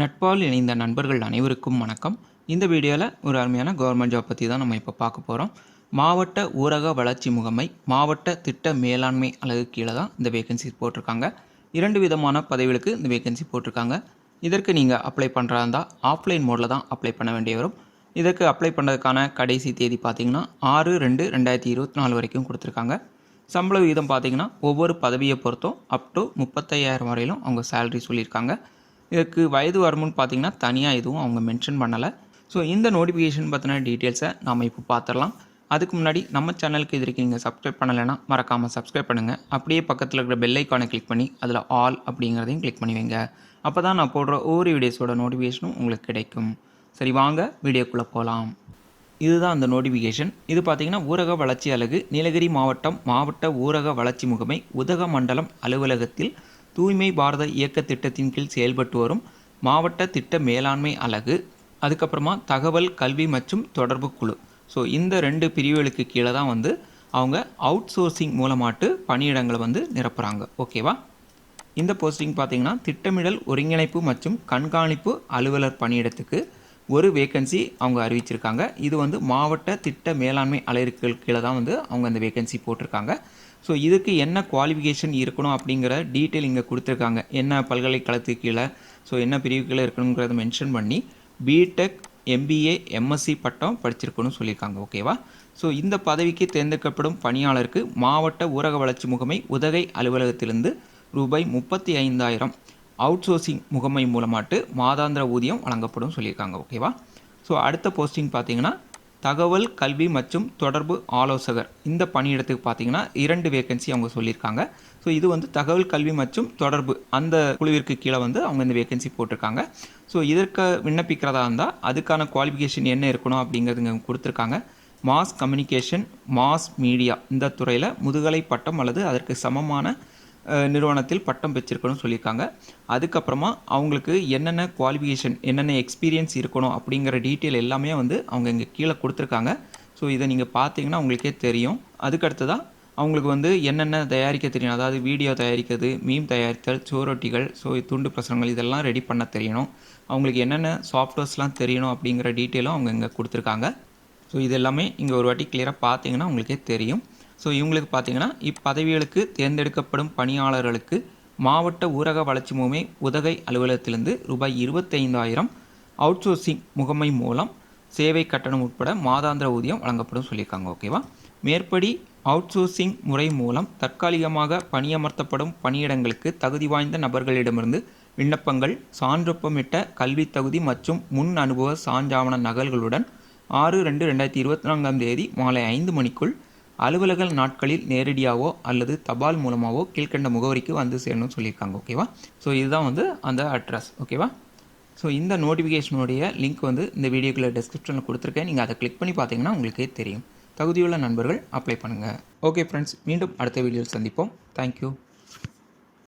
நட்பால் இணைந்த நண்பர்கள் அனைவருக்கும் வணக்கம். இந்த வீடியோவில் ஒரு அருமையான கவர்மெண்ட் ஜாப் பற்றி தான் நம்ம இப்போ பார்க்க போகிறோம் மாவட்ட ஊரக வளர்ச்சி முகமை மாவட்ட திட்ட மேலாண்மை அலகு கீழே தான் இந்த வேகன்சி போட்டிருக்காங்க. இரண்டு விதமான பதவிகளுக்கு இந்த வேகன்சி போட்டிருக்காங்க. இதற்கு நீங்கள் அப்ளை பண்ணுறதா இருந்தால் ஆஃப்லைன் மோடில் தான் அப்ளை பண்ண வேண்டிய வரும். இதற்கு அப்ளை பண்ணுறதுக்கான கடைசி தேதி பார்த்தீங்கன்னா ஆறு ரெண்டு ரெண்டாயிரத்தி இருபத்தி நாலு வரைக்கும் கொடுத்துருக்காங்க. சம்பள விகிதம் பார்த்தீங்கன்னா ஒவ்வொரு பதவியை பொறுத்தும் அப் டு முப்பத்தையாயிரம் வரையிலும் அவங்க சேலரி சொல்லியிருக்காங்க. இதுக்கு வயது வரமுன்னு பார்த்தீங்கன்னா தனியாக எதுவும் அவங்க மென்ஷன் பண்ணலை. ஸோ இந்த நோட்டிஃபிகேஷன் பற்றின டீட்டெயில்ஸை நாம் இப்போ பார்த்துடலாம் அதுக்கு முன்னாடி நம்ம சேனலுக்கு இது வரைக்கும் நீங்கள் சப்ஸ்கிரைப் பண்ணலைன்னா மறக்காமல் சப்ஸ்கிரைப் பண்ணுங்கள் அப்படியே பக்கத்தில் இருக்கிற பெல் ஐக்கானை கிளிக் பண்ணி அதில் ஆல் அப்படிங்கிறதையும் கிளிக் பண்ணி வைங்க. அப்போ தான் நான் போடுற ஒவ்வொரு வீடியோஸோட நோட்டிஃபிகேஷனும் உங்களுக்கு கிடைக்கும். சரி வாங்க வீடியோக்குள்ளே போகலாம் இதுதான் அந்த நோட்டிஃபிகேஷன் இது பார்த்திங்கன்னா ஊரக வளர்ச்சி அலகு நீலகிரி மாவட்டம் மாவட்ட ஊரக வளர்ச்சி முகமை உதகமண்டலம் அலுவலகத்தில் தூய்மை பாரத இயக்க திட்டத்தின் கீழ் செயல்பட்டு வரும் மாவட்ட திட்ட மேலாண்மை அலகு அதுக்கப்புறமா தகவல் கல்வி மற்றும் தொடர்பு குழு. ஸோ இந்த ரெண்டு பிரிவுகளுக்கு கீழே தான் வந்து அவங்க அவுட் சோர்சிங் மூலமாட்டு பணியிடங்களை வந்து நிரப்புகிறாங்க ஓகேவா இந்த போஸ்டிங் பார்த்தீங்கன்னா திட்டமிடல் ஒருங்கிணைப்பு மற்றும் கண்காணிப்பு அலுவலர் பணியிடத்துக்கு ஒரு வேகன்சி அவங்க அறிவிச்சிருக்காங்க. இது வந்து மாவட்ட திட்ட மேலாண்மை அலையர்கள் கீழே தான் வந்து அவங்க அந்த வேகன்சி போட்டிருக்காங்க. ஸோ இதுக்கு என்ன குவாலிஃபிகேஷன் இருக்கணும் அப்படிங்கிற டீட்டெயில் இங்கே கொடுத்துருக்காங்க. என்ன பல்கலைக்கழகத்துக்கு கீழே ஸோ என்ன பிரிவு கீழே இருக்கணுங்கிறத மென்ஷன் பண்ணி பிடெக் எம்பிஏ எம்எஸ்சி பட்டம் படிச்சிருக்கணும்னு சொல்லியிருக்காங்க. ஓகேவா ஸோ இந்த பதவிக்கு தேர்ந்தெடுக்கப்படும் பணியாளருக்கு மாவட்ட ஊரக வளர்ச்சி முகமை உதகை அலுவலகத்திலிருந்து ரூபாய் முப்பத்தி ஐந்தாயிரம் அவுட் சோர்சிங் முகமை மூலமாட்டு மாதாந்திர ஊதியம் வழங்கப்படும் சொல்லியிருக்காங்க. ஓகேவா ஸோ அடுத்த போஸ்டிங் பார்த்தீங்கன்னா தகவல் கல்வி மற்றும் தொடர்பு ஆலோசகர். இந்த பணியிடத்துக்கு பார்த்தீங்கன்னா இரண்டு வேகன்சி அவங்க சொல்லியிருக்காங்க. ஸோ இது வந்து தகவல் கல்வி மற்றும் தொடர்பு. அந்த குழுவிற்கு கீழே வந்து அவங்க இந்த வேகன்சி போட்டிருக்காங்க. ஸோ இதற்கு விண்ணப்பிக்கிறதா இருந்தால் அதுக்கான குவாலிஃபிகேஷன் என்ன இருக்கணும் அப்படிங்கிறதுங்க கொடுத்துருக்காங்க. மாஸ் கம்யூனிகேஷன் மாஸ் மீடியா இந்த துறையில் முதுகலை பட்டம் அல்லது அதற்கு சமமான நிறுவனத்தில் பட்டம் பெற்றிருக்கணும்னு சொல்லியிருக்காங்க. அதுக்கப்புறமா அவங்களுக்கு என்னென்ன குவாலிஃபிகேஷன் என்னென்ன எக்ஸ்பீரியன்ஸ் இருக்கணும் அப்படிங்கிற டீட்டெயில் எல்லாமே வந்து அவங்க இங்கே கீழே கொடுத்துருக்காங்க. ஸோ இதை நீங்கள் பார்த்தீங்கன்னா உங்களுக்கே தெரியும். அதுக்கடுத்ததாக அவங்களுக்கு வந்து என்னென்ன தயாரிக்க தெரியும்? அதாவது வீடியோ தயாரிக்கிறது மீம் தயாரித்தல் சுவரொட்டிகள் ஸோ துண்டு பிரசுரங்கள் இதெல்லாம் ரெடி பண்ண தெரியணும். அவங்களுக்கு என்னென்ன சாஃப்ட்வேர்ஸ்லாம் தெரியணும் அப்படிங்கிற டீட்டெயிலும் அவங்க இங்கே கொடுத்துருக்காங்க. ஸோ இது எல்லாமே இங்கே ஒரு வாட்டி கிளியராக பார்த்தீங்கன்னா உங்களுக்கே தெரியும். ஸோ இவங்களுக்கு பார்த்தீங்கன்னா இப்பதவிகளுக்கு தேர்ந்தெடுக்கப்படும் பணியாளர்களுக்கு மாவட்ட ஊரக வளர்ச்சி முகமை உதகை அலுவலகத்திலிருந்து ரூபாய் இருபத்தைந்தாயிரம் அவுட்சோர்சிங் முகமை மூலம் சேவை கட்டணம் உட்பட மாதாந்திர ஊதியம் வழங்கப்படும் சொல்லியிருக்காங்க ஓகேவா மேற்படி அவுட்சோர்சிங் முறை மூலம் தற்காலிகமாக பணியமர்த்தப்படும் பணியிடங்களுக்கு தகுதி வாய்ந்த நபர்களிடமிருந்து விண்ணப்பங்கள் சான்றொப்பமிட்ட கல்வி தகுதி மற்றும் முன் அனுபவ சான்றாவண நகல்களுடன் ஆறு ரெண்டு ரெண்டாயிரத்தி இருபத்தி நான்காம் தேதி மாலை ஐந்து மணிக்குள் அலுவலக நாட்களில் நேரடியாகவோ அல்லது தபால் மூலமாகவோ கீழ்க்கண்ட முகவரிக்கு வந்து சேரணும்னு சொல்லியிருக்காங்க ஓகேவா ஸோ இதுதான் வந்து அந்த அட்ரஸ் ஓகேவா ஸோ இந்த நோட்டிஃபிகேஷனுடைய லிங்க் வந்து இந்த வீடியோக்குள்ள டிஸ்கிரிப்ஷனில் கொடுத்துருக்கேன். நீங்கள் அதை கிளிக் பண்ணி பார்த்தீங்கன்னா உங்களுக்கே தெரியும். தகுதியுள்ள நண்பர்கள் அப்ளை பண்ணுங்கள் ஓகே ஃப்ரெண்ட்ஸ் மீண்டும் அடுத்த வீடியோவில் சந்திப்போம். தேங்க்யூ